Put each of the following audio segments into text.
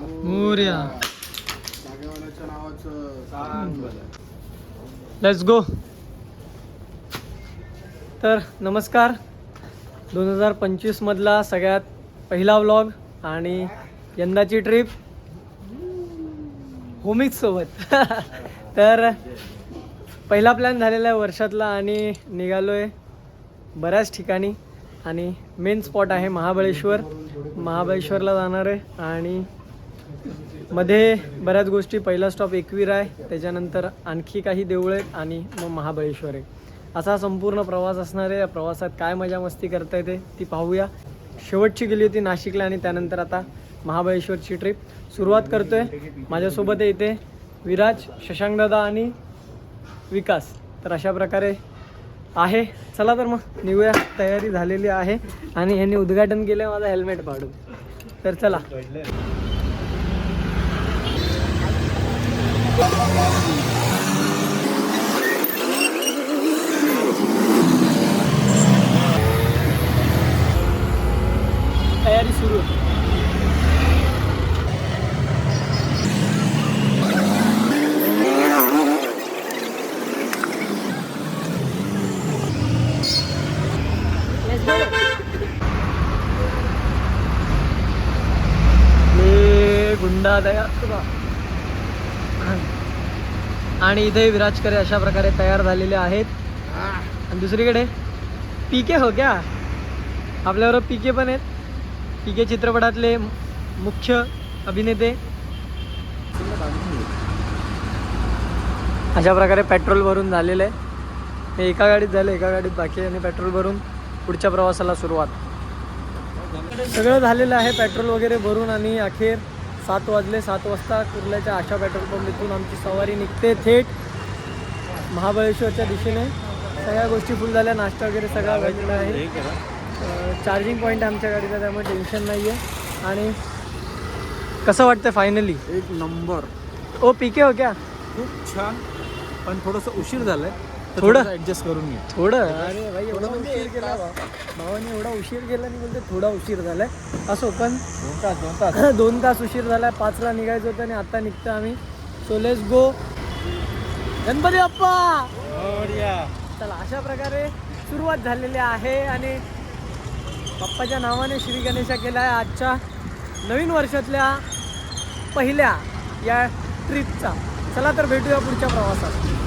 मोर्या. नावाचं let's go तर नमस्कार. दोन हजार पंचवीसमधला सगळ्यात पहिला व्लॉग आणि यंदाची ट्रिप होमिक सोबत. तर पहिला प्लॅन झालेला आहे वर्षातला आणि निघालो आहे बऱ्याच ठिकाणी. आणि मेन स्पॉट आहे महाबळेश्वर. महाबळेश्वरला जाणार आहे आणि मध्ये बऱ्याच गोष्टी. पहिला स्टॉप एकवीर आहे. त्याच्यानंतर आणखी काही देऊळ आहेत आणि मग महाबळेश्वर आहे. असा संपूर्ण प्रवास असणार आहे. या प्रवासात काय मजा मस्ती करता येते ती पाहूया. शेवटची गेली होती नाशिकला आणि त्यानंतर आता महाबळेश्वरची ट्रिप सुरुवात करतोय माझ्यासोबत आहे इथे विराज शशांकदादा आणि विकास. तर अशा प्रकारे आहे. चला तर मग निघूया. तयारी झालेली आहे आणि यांनी उद्घाटन केलं माझं हेल्मेट पाडून. तर चला. तयारी सुरू आहे. ले गुंडा तयार तुला आणि इथे विराजकरे अशा प्रकारे तयार झालेले आहेत. आणि दुसरीकडे पीके हो क्या? आपल्याबरोबर पीके पण आहेत. पीके चित्रपटातले मुख्य अभिनेते. अशा प्रकारे पेट्रोल भरून झालेलं आहे. हे एका गाडीत झालं एका गाडीत बाकी आणि पेट्रोल भरून पुढच्या प्रवासाला सुरुवात. सगळं झालेलं आहे पेट्रोल वगैरे भरून आणि अखेर सात वाजले सात वाजता कुर्ल्याच्या आशा पेट्रोल पंप इथून आमची सवारी निघते थेट महाबळेश्वरच्या दिशेने. सगळ्या गोष्टी फुल झाल्या नाश्ता वगैरे सगळा भेटला आहे. चार्जिंग पॉईंट आहे आमच्या गाडीचा त्यामुळे टेन्शन नाही आहे आणि कसं वाटतं फायनली एक नंबर. ओ पीके हो क्या? खूप छान. पण थोडस उशीर झालंय. तर थोडं? ऍडजस्ट करून घे थोडं. अरे भाई एवढा उशीर केला बा. भावाने. एवढा उशीर केला आणि बोलते थोडा उशीर झालाय. असो पण दोन तास दोन तास. दोन तास उशीर झालाय. पाचला निघायचं होतं आणि आता निघतं आम्ही. So let's go Ganpati Bappa! चला अशा प्रकारे सुरुवात झालेली आहे आणि बाप्पाच्या नावाने श्री गणेशा केला आहे आजच्या नवीन वर्षातल्या पहिल्या या ट्रिपचा चला तर भेटूया पुढच्या प्रवासात.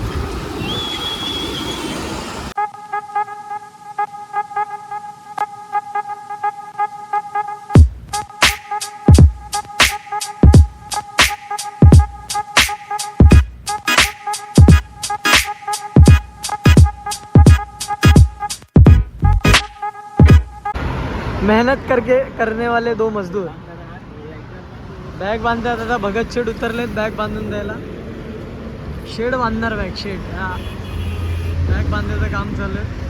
मेहनत करके करने वाले दो मजदूर। बॅग बांधतात आता भगत शेड उतरलेत बॅग बांधून द्यायला। शेड बांधणार बॅग शेड हा. बॅग बांधायचं काम चालू आहे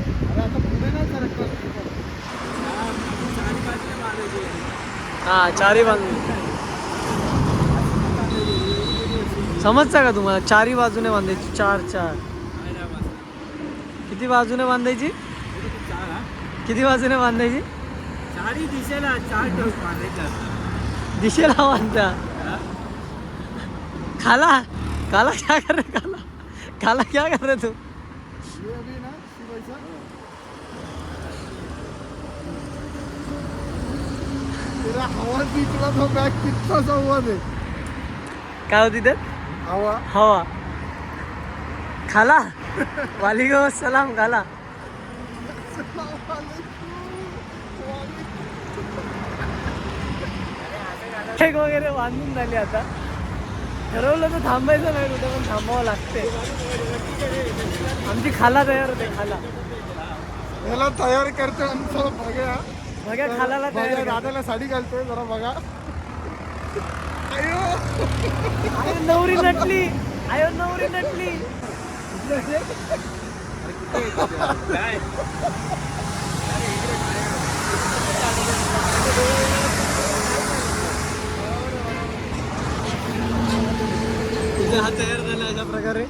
हा चारी बांधून समजता का तुम्हाला? चारी बाजूने बांधायची चार चार. किती बाजूने बांधायची? किती बाजूने बांधायची? चारी दिशेला चार डोस बांधायचं दिशेला बांधता खाला? काला क्या कर रहे काला काला क्या कर रहे तू? तेरा हवा निकला तो बॅग कितना संवाद आहे. काय होती ते? हवा. हवा. खाला? वालिगो सलाम खाला. केक वगैरे बांधून झाली आता. ठरवलं तर थांबायचं नाही कुठे पण थांबावं लागते आमची खाला तयार होते खाला. याला तयार करतो आमचं बघा. बघा खालाला तयार. दादाला साडी घालतोय जरा बघा. अयो. आयो नवरी नटली. आयो नवरी नटली. हा तयार झाला अशा प्रकारे.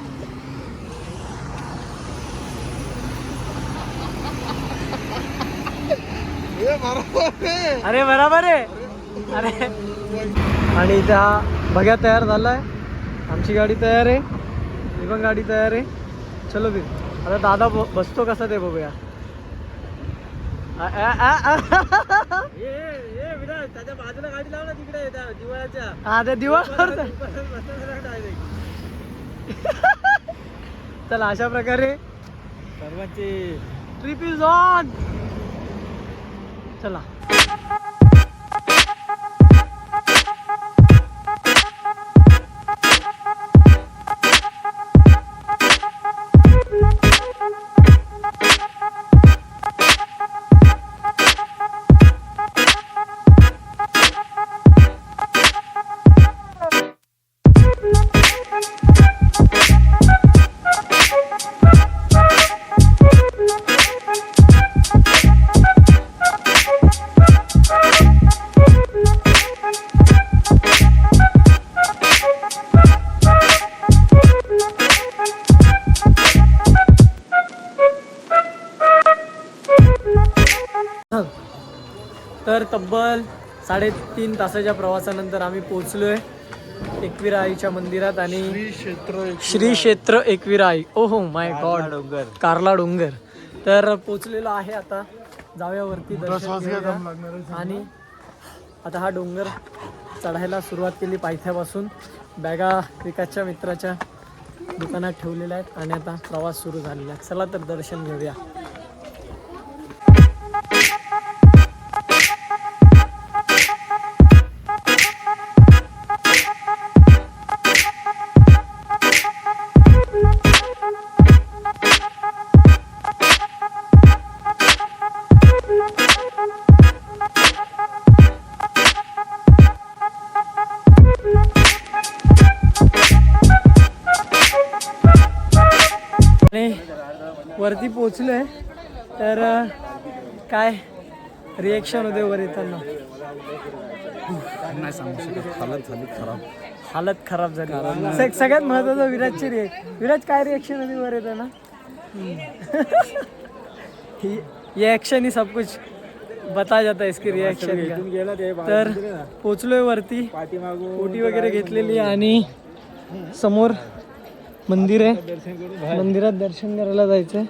अरे बराबर आहे. अरे. आणि इथे हा भग्या तयार झाला आहे आमची गाडी तयार आहे. ही पण गाडी तयार आहे. चलो फिर. आता दादा ब- बसतो कसा ते बघूया. त्याच्या बाजूला गाडी लाव ना तिकडे दिवाळाच्या हा ते दिवस चला अशा प्रकारे सर्वांची ट्रिप इज ऑन चला. साडेतीन तासाच्या प्रवासानंतर आम्ही पोहोचलोय एकविरा आईच्या मंदिरात आणि क्षेत्र श्री क्षेत्र एकविरा आई ओ हो माय गॉड डोंगर. कारला डोंगर. तर पोचलेलो आहे आता जाऊया वरती दर्शन श्वास घ्या घेऊया. दम लागणार आहे. आणि आता हा डोंगर चढायला सुरुवात केली पायथ्यापासून. बॅगा विकासच्या मित्राच्या दुकानात ठेवलेल्या आहेत आणि आता प्रवास सुरू झालेला आहे. चला तर दर्शन घेऊया. काय रिएक्शन होते वर येताना नाही सांगू शकत. हालत झाली खराब. हालत खराब झाली. सग- सगळ्यात महत्वाचं विराजची रिएक्ट विराज काय रिएक्शन होती वर येताना ही ये एक्शन ही सब कुछ बता जाता है इसकी रिएक्शन का. गेला ते तर पोचलोय वरती. पाठीमागून ओटी वगैरे घेतलेली आहे आणि समोर मंदिर आहे. मंदिरात दर्शन करायला जायचंय.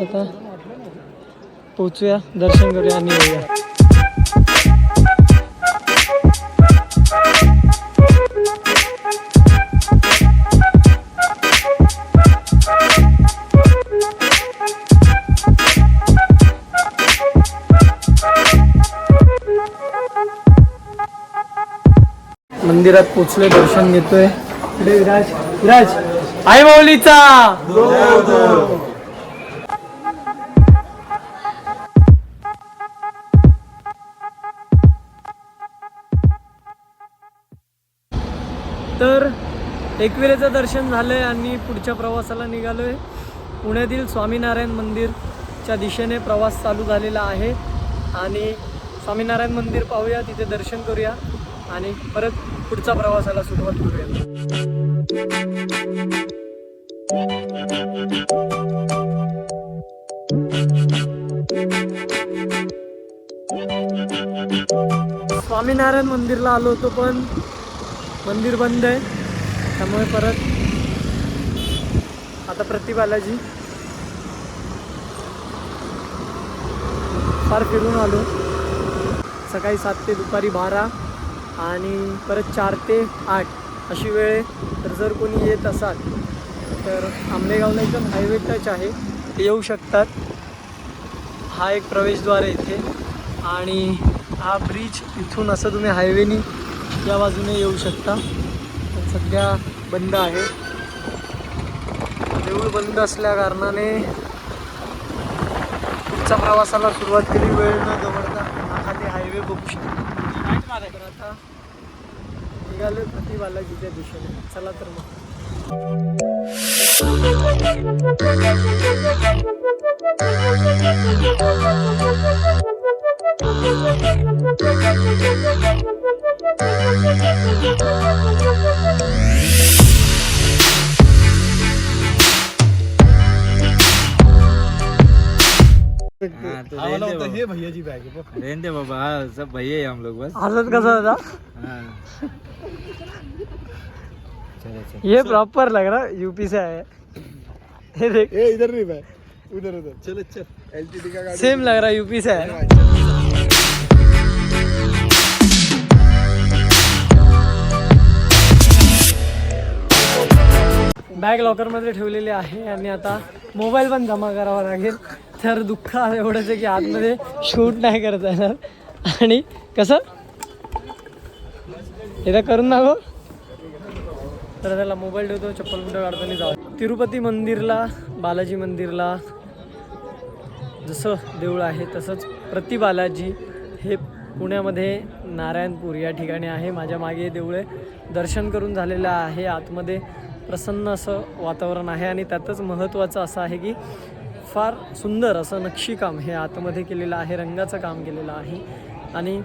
आता पोहोचूया दर्शन करूया आणि येऊया. मंदिरात पोचलोय दर्शन घेतोय. पुढे विराज. विराज आई माऊलीचा! तर एकविरेचं दर्शन झालंय आणि पुढच्या प्रवासाला निघालोय. पुण्यातील स्वामीनारायण मंदिरच्या दिशेने प्रवास चालू झालेला आहे. आणि स्वामीनारायण मंदिर पाहूया तिथे दर्शन करूया आणि परत पुढच्या प्रवासाला सुरुवात करूया. स्वामीनारायण मंदिरला आलो होतो पण मंदिर बंद आहे. त्यामुळे परत आता प्रतिबालाजी फार फिरून आलो. सकाळी सात ते दुपारी बारा आणि परत चार ते आठ अशी वेळ आहे. तर जर कोणी येत असाल तर आंबेगावला एकदम हायवे टच आहे. ते येऊ शकतात. हा एक प्रवेशद्वार आहे इथे. आणि हा ब्रिज इथून असं तुम्ही हायवेनी त्या बाजूने येऊ शकता. पण सध्या बंद आहे. देऊळ बंद असल्या कारणाने पुढच्या प्रवासाला सुरुवात केली. वेळ न जवळता आता ते हायवे बघू शकतो आता निघाले प्रतिबालाजीच्या दिशेने. चला तर मग. हाँ, तो हाँ, मतलब तो ये भैया जी बाबा हाँ, सब भैया ही हम लोग बस। हालत कैसा था ये प्रॉपर लग रहा यूपी से आया ये देख। ये इधर नहीं भाई उधर उधर। चलो चल। एलटीडी का सेम लग रहा यूपी से आया बॅग लॉकरमध्ये ठेवलेली आहे आणि आता मोबाईल पण जमा करावा लागेल. तर दुःख एवढंच आहे की आतमध्ये शूट नाही करता येणार. आणि कसं? एकदा करून ना गो तर त्याला मोबाईल ठेवतो चप्पल कुठं काढताना जाऊ. तिरुपती मंदिरला बालाजी मंदिरला जसं देऊळ आहे तसंच प्रति बालाजी हे पुण्यामध्ये नारायणपूर या ठिकाणी आहे. माझ्या मागे देऊळे दर्शन करून झालेलं आहे. आतमध्ये प्रसन्न असं वातावरण आहे आणि त्यातच महत्त्वाचं असं आहे की फार सुंदर असं नक्षीकाम हे आतमध्ये केलेलं आहे रंगाचं काम केलेलं आहे. आणि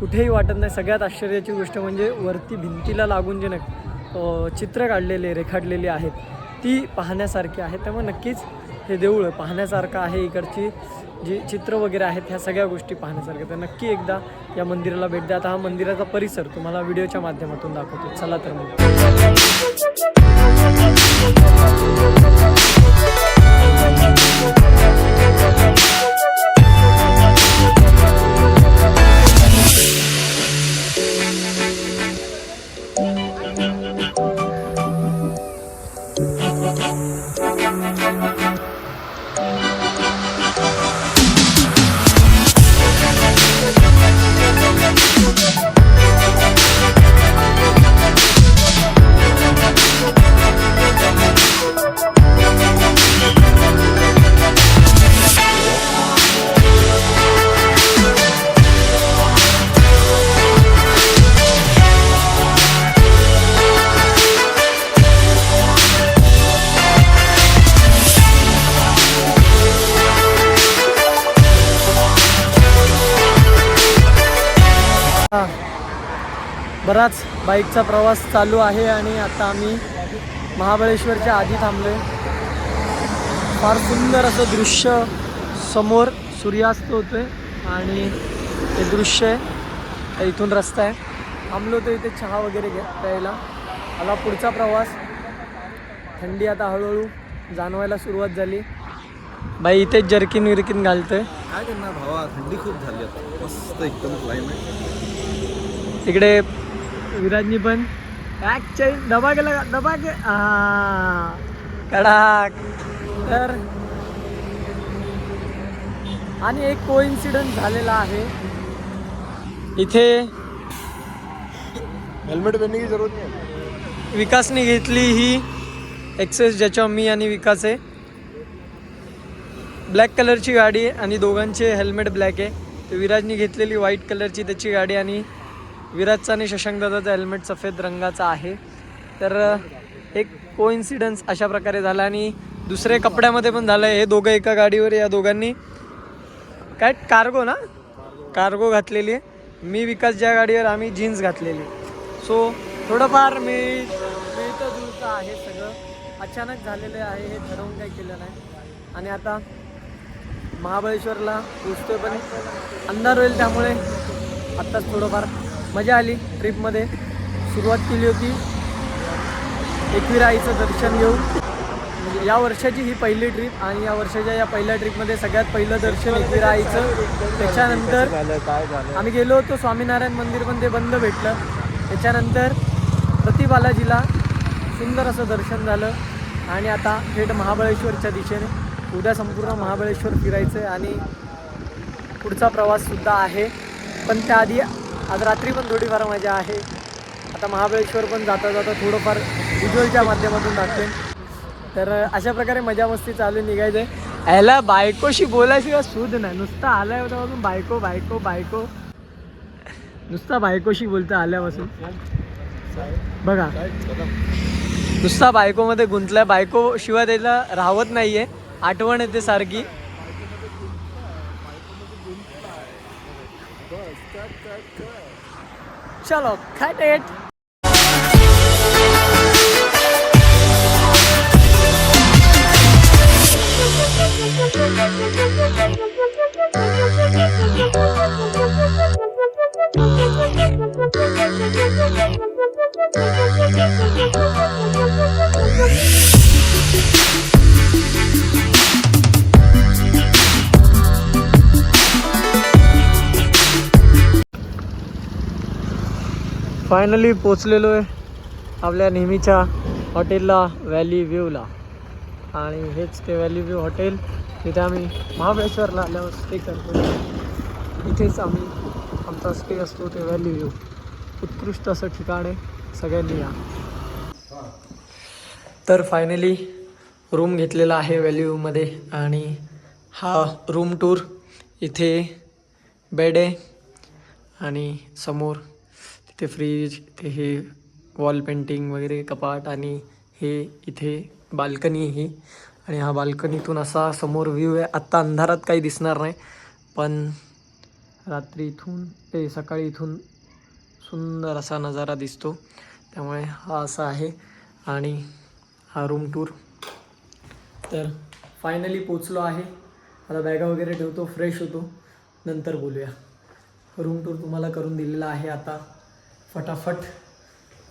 कुठेही वाटत नाही सगळ्यात आश्चर्याची गोष्ट म्हणजे वरती भिंतीला लागून जे न चित्र काढलेले रेखाटलेली आहेत ती पाहण्यासारखी आहे. त्यामुळे नक्कीच हे देऊळ पाहण्यासारखं आहे. इकडची जी चित्र वगैरे आहेत ह्या सगळ्या गोष्टी पाहण्यासारख्या तर नक्की एकदा या मंदिराला भेट द्या. आता हा मंदिराचा परिसर तुम्हाला व्हिडिओच्या माध्यमातून दाखवतो. चला तर मग. हा. बाईकचा प्रवास चालू आहे आणि आता आम्ही महाबळेश्वरच्या आधी थांबलोय. फार सुंदर असं दृश्य समोर सूर्यास्त होतोय आणि हे दृश्य आहे. इथून रस्ता आहे. थांबलो तर इथे चहा वगैरे घ्या प्यायला. आला पुढचा प्रवास. थंडी आता हळूहळू जाणवायला सुरुवात झाली. बाई इथेच जर्किन विरकिन घालतोय. काय करणार भावा? थंडी खूप झाली आता. मस्त एकदम क्लायमेट तिकडे विराजनी पण. ॲक्चुअली डबा केला का? डबा के हा कडाक. तर आणि एक को इन्सिडन्स झालेला आहे. इथे हेल्मेट की जरूरत नहीं विकासने घेतली ही एक्सेस ज्याच्यावर मी आणि विकास आहे. ब्लॅक कलरची गाडी आहे आणि दोघांचे हेल्मेट ब्लॅक आहे. तर विराजने घेतलेली व्हाईट कलरची त्याची गाडी आणि विराजचा आणि शशांक हेल्मेट सफेद रंगाचा आहे. तर एक कोइन्सिडन्स अशा प्रकारे झाला आणि दुसरे कपड्यामध्ये पण झालं हे दोघं एका गाडीवर या दोघांनी. काय? कार्गो ना? कार्गो घातलेली आहे. मी विकास ज्या गाडीवर आम्ही जीन्स घातलेली सो थोडंफार मी मिळतं जुळतं आहे सगळं. अचानक झालेलं आहे हे ठरवून काही केलं नाही. आणि आता महाबळेश्वरला पोचतोय पण अंधार होईल त्यामुळे आत्ताच थोडंफार मजा आली ट्रिपमध्ये. सुरुवात केली होती. एकविराईचं दर्शन घेऊन. म्हणजे या वर्षाची ही पहिली ट्रिप आणि या वर्षाच्या या पहिल्या ट्रिपमध्ये सगळ्यात पहिलं दर्शन एकविराईचं त्याच्यानंतर काय झालं आम्ही गेलो होतो स्वामीनारायण मंदिर पण ते बंद भेटलं. त्याच्यानंतर प्रतिबालाजीला सुंदर असं दर्शन झालं. आणि आता थेट महाबळेश्वरच्या दिशेने. उद्या संपूर्ण महाबळेश्वर फिरायचं आहे आणि पुढचा प्रवाससुद्धा आहे. पण त्याआधी आज रात्री पण थोडीफार मजा आहे. आता महाबळेश्वर पण जाता जाता थोडंफार व्हिज्युअलच्या माध्यमातून दाखवेन तर अशा प्रकारे मजा मस्ती चालू निघायचं आहे ह्याला बायकोशी बोलायची का सूद नाही. नुसता आलाय बायको बायको बायको. नुसता बायकोशी बोलता आल्यापासून. बघा. नुसता बायकोमध्ये गुंतलाय. बायको शिवाय त्याला राहत आहे आठवण येते सारखी. ચલો ખાઈ Thank you. फायनली पोचलेलो आहे आपल्या नेहमीच्या हॉटेलला व्हॅली व्ह्यूला आणि हेच ते व्हॅली व्ह्यू हॉटेल तिथे आम्ही महाबळेश्वरला आल्यावर स्टे करतो. इथेच आम्ही आमचा स्टे असतो ते व्हॅली व्ह्यू उत्कृष्ट असं ठिकाण आहे. सगळ्यांनी या. तर फायनली रूम घेतलेला आहे व्हॅली व्ह्यूमध्ये आणि हा रूम टूर इथे बेड आहे. आणि समोर ते फ्रीज ते हे वॉल पेंटिंग वगैरे कपाट आणि हे इथे बाल्कनी ही. आणि हा बाल्कनीतून असा समोर व्ह्यू आहे. आत्ता अंधारात काही दिसणार नाही पण रात्री इथून ते सकाळी इथून सुंदर असा नजारा दिसतो. त्यामुळे हा असा आहे. आणि हा रूम टूर तर फायनली पोचलो आहे. आता बॅगा वगैरे ठेवतो फ्रेश होतो. नंतर बोलूया. रूम टूर तुम्हाला करून दिलेला आहे आता. फटाफट.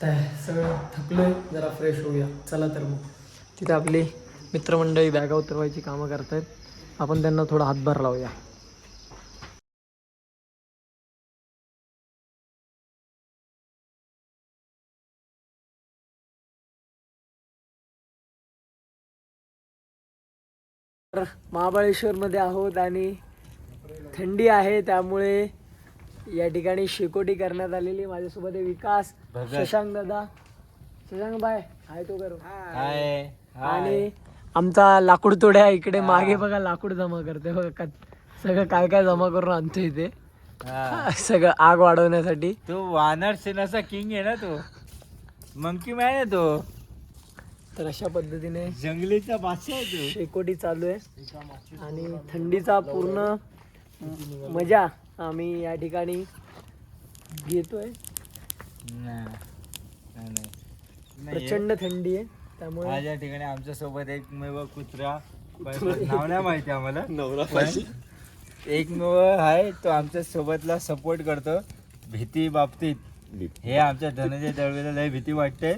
तर सगळं थकलो आहे जरा फ्रेश होऊया. चला तर मग. तिथे आपली मित्रमंडळी बॅगा उतरवायची कामं करतायत. आपण त्यांना थोडा हातभार लावूया. तर महाबळेश्वरमध्ये आहोत आणि थंडी आहे त्यामुळे या ठिकाणी शेकोटी करण्यात आलेली माझ्यासोबत आहे विकास शशांक दादा. शशांक बाय हाय तो करू. हाय. आणि आमचा लाकूड तोड्या इकडे मागे बघा लाकूड जमा करते बघा का- सगळं काय काय जमा करून आणतो इथे. सगळं आग वाढवण्यासाठी. तो वानर सेनाचा किंग आहे ना तो. मंकी मॅन आहे तो. तर अशा पद्धतीने जंगलीचा बादशाह आहे तो. शेकोटी चालू आहे. आणि थंडीचा पूर्ण म- मजा. आम्ही या ठिकाणी घेतोय. प्रचंड थंडी आहे त्यामुळे आज या ठिकाणी आमच्यासोबत एकमेव कुत्रा नाव नाही माहिती आम्हाला. पण एकमेव आहे तो आमच्या सोबतला सपोर्ट करतो भीती बाबतीत. हे आमच्या धनंजय दळवेला लय भीती वाटते.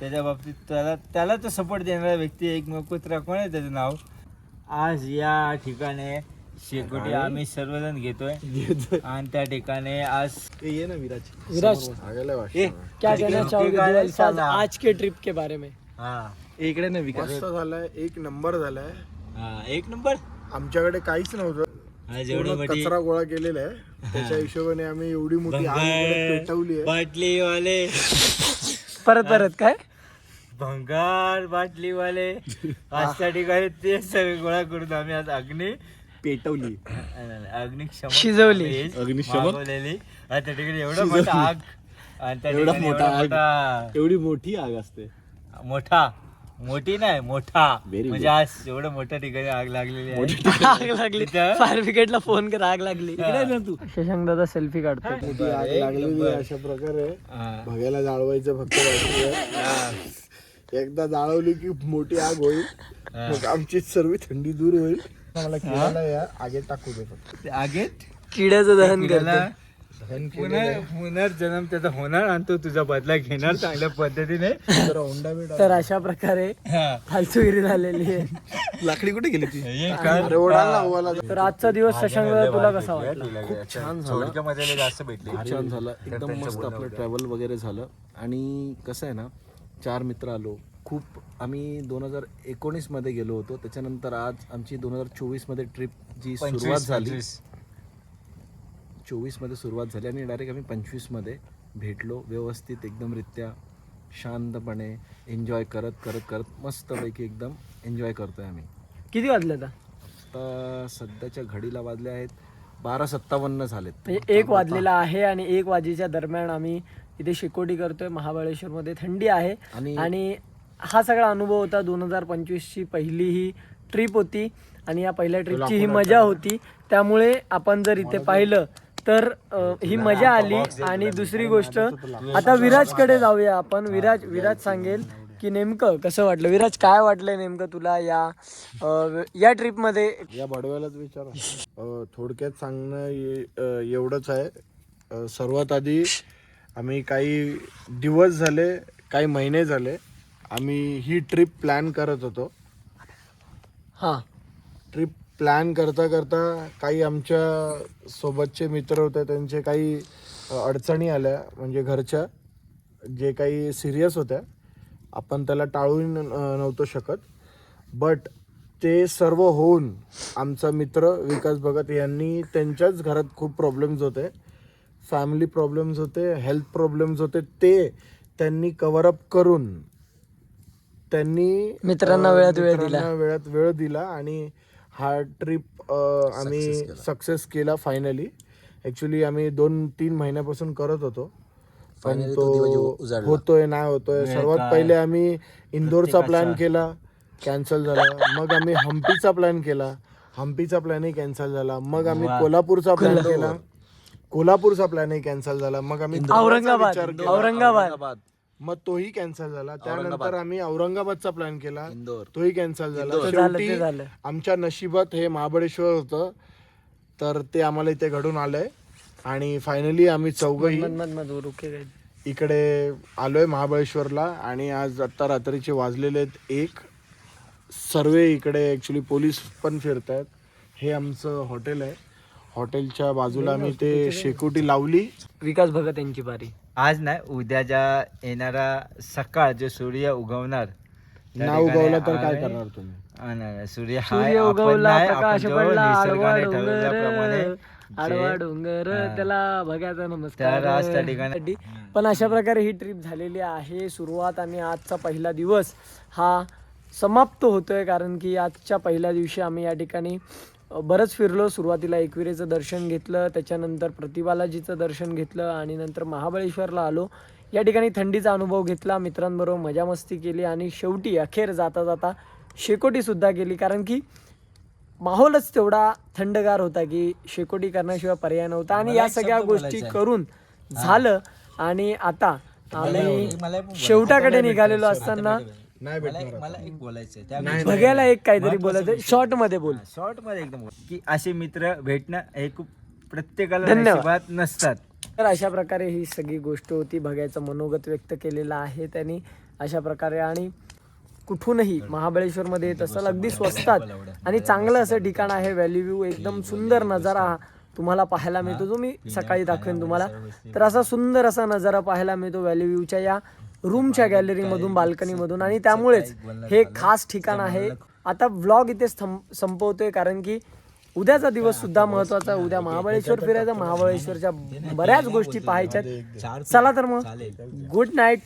त्याच्या बाबतीत त्याला त्याला तो सपोर्ट देणारा व्यक्ती एकमेव कुत्रा. कोण आहे त्याचं नाव? आज या ठिकाणी शेकोटी आम्ही सर्वजण घेतोय. आणि त्या ठिकाणी आज ये ना विराज. विराज. क्या कहना चाहोगे. आज के ट्रिप के बारे में. हा. इकडे ना विकास. मस्त झालाय. एक नंबर झालाय. हा एक नंबर? आमच्याकडे काहीच नव्हतं. हा जेवढी पूर्ण मोठी कचरा गोळा केलेला आहे. त्याच्या हिशोबाने आम्ही एवढी मोठी आग इकडे पेटवली आहे. बाटली वाले परत परत काय? भंगार बाटली वाले आज त्या ठिकाणी ते सगळे गोळा करून आम्ही आज अग्नी पेटवली. अग्निक्षम शिजवली. अग्निशमन? मागवलेली. आणि त्या ठिकाणी एवढा मोठा आग. आणि त्या एवढा ठिकाणी मोठा एवढा आग. मोठा एवढी मोठी आग असते. मोठा. मोठी नाही मोठा. Very म्हणजे आज एवढं मोठ्या ठिकाणी आग लागलेली आहे. आग लागली. इथं? फायर ब्रिगेडला फोन कर आग लागली. इकडे ना तू. शशांक दादा सेल्फी काढतो मोठी आग लागलेली आहे अशा प्रकारे. हा. बघायला जाळवायचं फक्त बाकी आहे. एकदा जाळवली की मोठी आग होईल. मग आमची सर्व थंडी दूर होईल. मला किराला या आगेत टाकू दे फक्त. ते आगेत? किड्याचं दहन किड्याला करतो. दहन पुन्हा पुनर्जन्म त्याचा होणार आणि तो तुझा बदला घेणार चांगल्या पद्धतीने. बिंडा. तर अशा प्रकारे हा. फालतूगिरी झालेली आहे. लाकडी कुठे गेली ती? तर आजचा दिवस शशांक दादा तुला कसा वाटला? खूप छान झालं. थोडक्यामध्ये जास्त भेटली. खूप छान झालं. एकदम मस्त आपलं ट्रॅव्हल वगैरे झालं. आणि कसं आहे ना चार मित्र आलो. खूप आम्ही दोन हजार एकोणीसमध्ये गेलो होतो. त्याच्यानंतर आज आमची दोन हजार चोवीसमध्ये ट्रिप जी सुरुवात झाली चोवीसमध्ये सुरुवात झाली आणि डायरेक्ट आम्ही पंचवीसमध्ये भेटलो. व्यवस्थित एकदम रित्या शांतपणे एन्जॉय करत करत करत मस्तपैकी एकदम एन्जॉय करतोय आम्ही. किती वाजले आता? आता सध्याच्या घडीला वाजले आहेत बारा सत्तावन्न झालेत. म्हणजे एक वाजलेला आहे आणि एक वाजेच्या दरम्यान आम्ही इथे शिकोटी करतोय महाबळेश्वरमध्ये. थंडी आहे आणि आणि हा सगळा अनुभव होता. दोन हजार पंचवीसची पहिली ही ट्रिप होती आणि या पहिल्या ट्रिपची ही मजा होती. त्यामुळे आपण जर इथे पाहिलं तर अ, ही मजा आली आणि दुसरी गोष्ट आता विराजकडे जाऊया आपण. विराज विराज सांगेल की नेमकं कसं वाटलं. विराज काय वाटलंय नेमकं तुला या अं, या ट्रिपमध्ये या बडव्यालाच विचारा. अ, थोडक्यात सांगणं ये- अ, एवढंच आहे. अ, सर्वात आधी आम्ही काही दिवस झाले काही महिने झाले आम्ही ही ट्रिप प्लॅन करत होतो. हां. ट्रिप प्लॅन करता करता काही आमच्या सोबतचे मित्र होते त्यांचे काही अडचणी आल्या. म्हणजे घरच्या जे काही सिरियस होत्या आपण त्याला टाळू नव्हतो शकत. बट ते सर्व होऊन आमचा मित्र विकास भगत यांनी त्यांच्याच घरात खूप प्रॉब्लेम्स होते. फॅमिली प्रॉब्लेम्स होते हेल्थ प्रॉब्लेम्स होते ते त्यांनी कव्हरअप करून त्यांनी मित्रांना वेळात वेळ मित्रांना वेळात वेळ दिला आणि हा ट्रिप आम्ही सक्सेस केला. फायनली ऍक्च्युली आम्ही दोन तीन महिन्यापासून करत होतो. पण तो तो दिवस उजाडला. होतोय नाही होतोय सर्वात पहिले आम्ही इंदोरचा प्लॅन केला कॅन्सल झाला. मग आम्ही हम्पीचा प्लॅन केला. हम्पीचा प्लॅनही कॅन्सल झाला. मग आम्ही कोल्हापूरचा प्लॅन केला. कोल्हापूरचा प्लॅनही कॅन्सल झाला. मग आम्ही औरंगाबाद. औरंगाबाद. मग तोही कॅन्सल झाला. त्यानंतर आम्ही औरंगाबादचा प्लॅन केला. इंदोर. तोही कॅन्सल झाला. शेवटी. आमच्या नशिबात हे महाबळेश्वर होतं. तर ते आम्हाला इथे घडून आलंय. आणि फायनली आम्ही चौघही मत मत मत रुके गए. इकडे आलोय महाबळेश्वरला. आणि आज आत्ता रात्रीचे वाजलेले आहेत एक. सर्व इकडे ॲक्च्युली पोलीस पण फिरत आहेत हे आमचं हॉटेल आहे. हॉटेलच्या बाजूला आम्ही ते शेकोटी लावली. विकास भगत यांची बारी. आज नाही उद्याच्या येणारा सकाळ जो सूर्य उगवणार त्या नाव ठिकाणी उगवला तर काय आम्ही- करणार तुम्ही? हा, नाही, नाही, सूर्य हाय, सूर्य आपण उगवला नाही, आपण प्रकाश जो पडला आडवा निसर्गाने डोंगर ठरवल्याप्रमाणे आडवा जे- डोंगर हा. त्याला बघायचा नमस्कार. तर आज त्या ठिकाणी- पण अशा प्रकारे ही ट्रिप झालेली आहे. सुरुवात आणि आजचा पहिला दिवस हा समाप्त होतोय कारण की आजच्या पहिल्या दिवशी आम्ही या ठिकाणी बरंच फिरलो. सुरुवातीला एकविरेचं दर्शन घेतलं. त्याच्यानंतर प्रतिबालाजीचं दर्शन घेतलं आणि नंतर महाबळेश्वरला आलो. या ठिकाणी थंडीचा अनुभव घेतला. मित्रांबरोबर मजा मस्ती केली आणि शेवटी अखेर जाता जाता शेकोटीसुद्धा केली. कारण की माहोलच तेवढा थंडगार होता की शेकोटी करण्याशिवाय पर्याय नव्हता. आणि या सगळ्या गोष्टी करून झालं. आणि आता आम्ही शेवटाकडे निघालेलो असताना नाही भेटणार मला एक बोलायचं त्या एक काहीतरी बोलायचं. शॉर्टमध्ये बोल. शॉर्टमध्ये एकदम बोल. की असे मित्र भेटणं हे खूप प्रत्येकाला धन्यवाद. नशिबात नसतात. तर अशा प्रकारे ही सगळी गोष्ट होती. बघायचं मनोगत व्यक्त केलेलं आहे त्यांनी. अशा प्रकारे आणि कुठूनही महाबळेश्वरमध्ये येत असाल अगदी स्वस्तात. आणि चांगलं असं ठिकाण आहे. व्हॅली व्ह्यू एकदम सुंदर नजारा तुम्हाला पाहायला मिळतो. जो मी सकाळी दाखवेन तुम्हाला. तर असा सुंदर असा नजारा पाहायला मिळतो. व्हॅली व्ह्यूच्या या रूमच्या गॅलरीमधून बाल्कनीमधून आणि त्यामुळेच हे खास ठिकाण आहे. आता व्लॉग इथे संप- संपवतोय कारण की उद्याचा दिवस सुद्धा महत्त्वाचा आहे. उद्या महाबळेश्वर फिरायचं. महाबळेश्वरच्या बऱ्याच गोष्टी पाहायच्यात. चला तर मग गुड नाईट